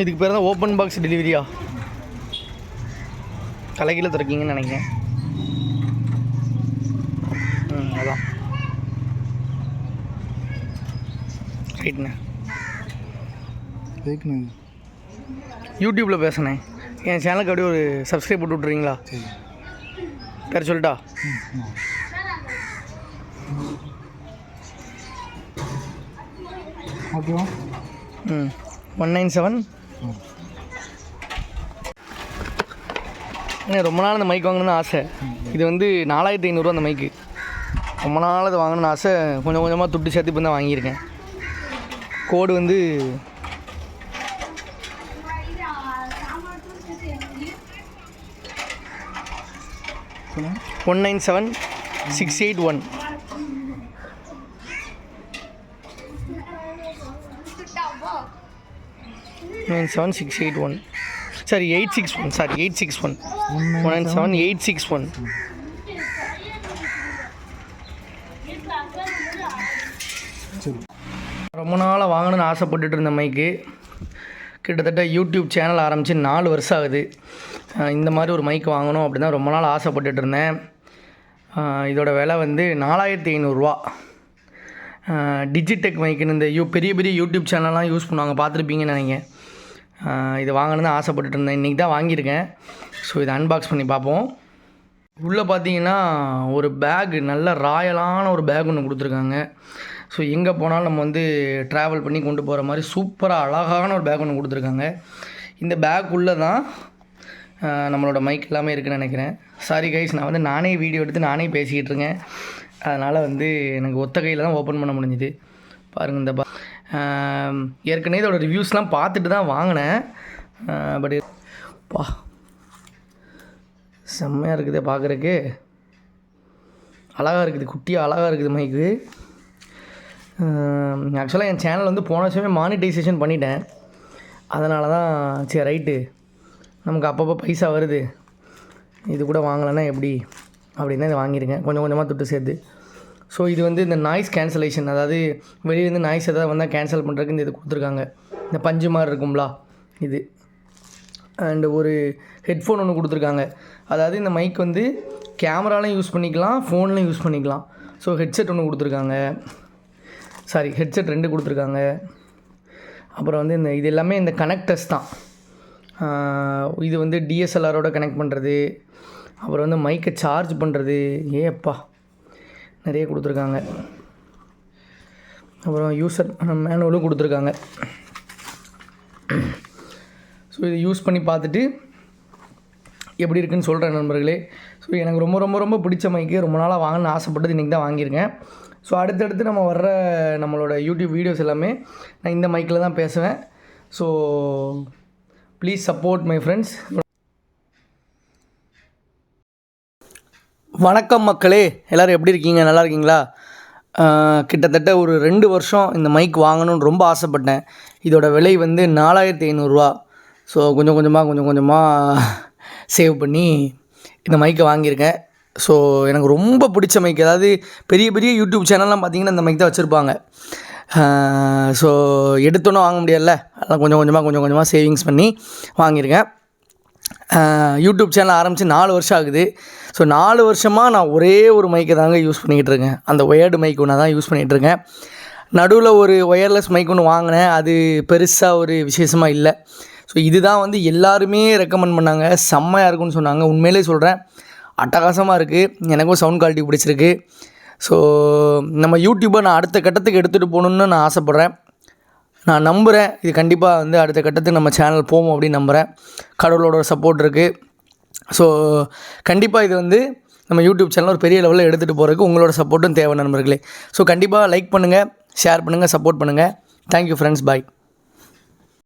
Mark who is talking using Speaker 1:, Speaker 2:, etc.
Speaker 1: இதுக்கு பேர் தான் ஓப்பன் பாக்ஸ் டெலிவரியா கலகில திறக்கீங்கன்னு நினைக்கிறேன் ம் அதான் ரைட்ண்ணே எதுக்குண்ணே யூடியூப்பில் பேசுனேன் என் சேனலுக்கு அப்படியே ஒரு சப்ஸ்கிரைப் போட்டு விட்றீங்களா பேர் சொல்லிட்டா ஓகேவா ம் ஒன் நைன் செவன் என்ன ரொம்ப நாள் அந்த மைக் வாங்கணுன்னு ஆசை இது வந்து நாலாயிரத்தி ஐநூறுரூவா அந்த மைக்கு ரொம்ப நாள் அது வாங்கணும்னு ஆசை கொஞ்சம் கொஞ்சமாக துட்டு சேர்த்து இப்போ தான் வாங்கியிருக்கேன் கோடு வந்து one nine seven six eight one nine seven six eight one sorry eight six one sorry eight six one one nine seven eight six one சரி ரொம்ப நாளாக வாங்கணும்னு ஆசைப்பட்டுட்டு இருந்த மைக்கு கிட்டத்தட்ட யூடியூப் சேனல் ஆரம்பித்து நாலு வருஷம் ஆகுது இந்த மாதிரி ஒரு மைக் வாங்கணும் அப்படின்னு ரொம்ப நாள் ஆசைப்பட்டுட்டு இருந்தேன் இதோட விலை வந்து நாலாயிரத்தி ஐநூறுரூவா டிஜிடெக் மைக்குன்னு இந்த யூ பெரிய பெரிய யூடியூப் சேனல்லாம் யூஸ் பண்ணுவாங்க பார்த்துருப்பீங்கன்னு நினைக்கிறேன் இது வாங்கணும்னு ஆசைப்பட்டுட்டு இருந்தேன் இன்றைக்கி தான் வாங்கியிருக்கேன் ஸோ இதை அன்பாக்ஸ் பண்ணி பார்ப்போம் உள்ளே பார்த்தீங்கன்னா ஒரு பேகு நல்ல ராயலான ஒரு பேக் ஒன்று கொடுத்துருக்காங்க ஸோ எங்கே போனாலும் நம்ம வந்து ட்ராவல் பண்ணி கொண்டு போகிற மாதிரி சூப்பராக அழகான ஒரு பேக் ஒன்று கொடுத்துருக்காங்க இந்த பேக் உள்ளே தான் நம்மளோட மைக் எல்லாமே இருக்குன்னு நினைக்கிறேன் சாரி கைஸ் நான் வந்து நானே வீடியோ எடுத்து நானே பேசிக்கிட்டு இருக்கேன் அதனால் வந்து எனக்கு ஒத்த கையில் தான் ஓப்பன் பண்ண முடிஞ்சுது பாருங்கள் இந்த பா ஏற்கனவே இதோட ரிவ்யூஸ்லாம் பார்த்துட்டு தான் வாங்கினேன் பட் பா செம்மையாக இருக்குது பார்க்குறக்கு அழகாக இருக்குது குட்டியாக அழகாக இருக்குது மைக்கு ஆக்சுவலாக என் சேனல் வந்து போன வருஷமே மானிட்டைசேஷன் பண்ணிட்டேன் அதனால தான் சரி ரைட்டு நமக்கு அப்பப்போ பைசா வருது இது கூட வாங்கலைன்னா எப்படி அப்படின்னு இதை வாங்கியிருக்கேன் கொஞ்சம் கொஞ்சமாக தொட்டு சேர்த்து ஸோ இது வந்து இந்த நாய்ஸ் கேன்சலேஷன் அதாவது வெளியிலேருந்து நாய்ஸ் எதாவது வந்தால் கேன்சல் பண்ணுறதுக்கு இந்த இது கொடுத்துருக்காங்க இந்த பஞ்சு மாதிரி இருக்கும்லா இது அண்டு ஒரு ஹெட்ஃபோன் ஒன்று கொடுத்துருக்காங்க அதாவது இந்த மைக் வந்து கேமராலையும் யூஸ் பண்ணிக்கலாம் ஃபோன்லையும் யூஸ் பண்ணிக்கலாம் ஸோ ஹெட்செட் ஒன்று கொடுத்துருக்காங்க சாரி ஹெட்செட் ரெண்டு கொடுத்துருக்காங்க அப்புறம் வந்து இந்த இது எல்லாமே இந்த கனெக்டர்ஸ் தான் இது வந்து டிஎஸ்எல்ஆரோட கனெக்ட் பண்ணுறது அப்புறம் வந்து மைக்கை சார்ஜ் பண்ணுறது ஏ அப்பா நிறைய கொடுத்துருக்காங்க அப்புறம் யூசர் மேனுவலும் கொடுத்துருக்காங்க ஸோ இதை யூஸ் பண்ணி பார்த்துட்டு எப்படி இருக்குன்னு சொல்கிறேன் நண்பர்களே ஸோ எனக்கு ரொம்ப ரொம்ப ரொம்ப பிடிச்ச மைக்கு ரொம்ப நாளாக வாங்கணும்னு ஆசைப்பட்டது இன்றைக்கி தான் வாங்கியிருக்கேன் ஸோ அடுத்தடுத்து நம்ம வர்ற நம்மளோட யூடியூப் வீடியோஸ் எல்லாமே நான் இந்த மைக்கில் தான் பேசுவேன் so please support my friends வணக்கம் மக்களே எல்லோரும் எப்படி இருக்கீங்க நல்லா இருக்கீங்களா கிட்டத்தட்ட ஒரு ரெண்டு வருஷம் இந்த மைக் வாங்கணும்னு ரொம்ப ஆசைப்பட்டேன் இதோட விலை வந்து நாலாயிரத்தி ஐநூறுரூவா ஸோ கொஞ்சம் கொஞ்சமாக கொஞ்சம் கொஞ்சமாக சேவ் பண்ணி இந்த மைக்கை வாங்கியிருக்கேன் ஸோ எனக்கு ரொம்ப பிடிச்ச மைக் அதாவது பெரிய பெரிய யூடியூப் சேனல்லாம் பார்த்தீங்கன்னா இந்த மைக் தான் வச்சுருப்பாங்க ஸோ எடுத்தோன்னே வாங்க முடியல அதெல்லாம் கொஞ்சம் கொஞ்சமாக கொஞ்சம் கொஞ்சமாக சேவிங்ஸ் பண்ணி வாங்கியிருக்கேன் யூடியூப் சேனல் ஆரம்பித்து நாலு வருஷம் ஆகுது ஸோ நாலு வருஷமாக நான் ஒரே ஒரு மைக்கை தாங்க யூஸ் பண்ணிக்கிட்டு இருக்கேன் அந்த ஒயர்டு மைக் ஒன்று தான் யூஸ் பண்ணிகிட்டு இருக்கேன் நடுவில் ஒரு ஒயர்லெஸ் மைக் ஒன்று வாங்கினேன் அது பெருசாக ஒரு விசேஷமாக இல்லை ஸோ இதுதான் வந்து எல்லாருமே ரெக்கமெண்ட் பண்ணாங்க செம்மையாக இருக்குன்னு சொன்னாங்க உண்மையிலே சொல்கிறேன் அட்டகாசமாக இருக்குது எனக்கும் சவுண்ட் குவாலிட்டி பிடிச்சிருக்கு ஸோ நம்ம யூடியூப்பை நான் அடுத்த கட்டத்துக்கு எடுத்துகிட்டு போகணுன்னு நான் ஆசைப்பட்றேன் நான் நம்புகிறேன் இது கண்டிப்பாக வந்து அடுத்த கட்டத்துக்கு நம்ம சேனல் போவோம் அப்படின்னு நம்புகிறேன் கடவுளோட சப்போர்ட் இருக்குது ஸோ கண்டிப்பாக இது வந்து நம்ம யூடியூப் சேனல் ஒரு பெரிய லெவலில் எடுத்துகிட்டு போகிறதுக்கு உங்களோட சப்போர்ட்டும் தேவை நண்பர்களே ஸோ கண்டிப்பாக லைக் பண்ணுங்கள் ஷேர் பண்ணுங்கள் சப்போர்ட் பண்ணுங்கள் தேங்க்யூ ஃப்ரெண்ட்ஸ் பாய்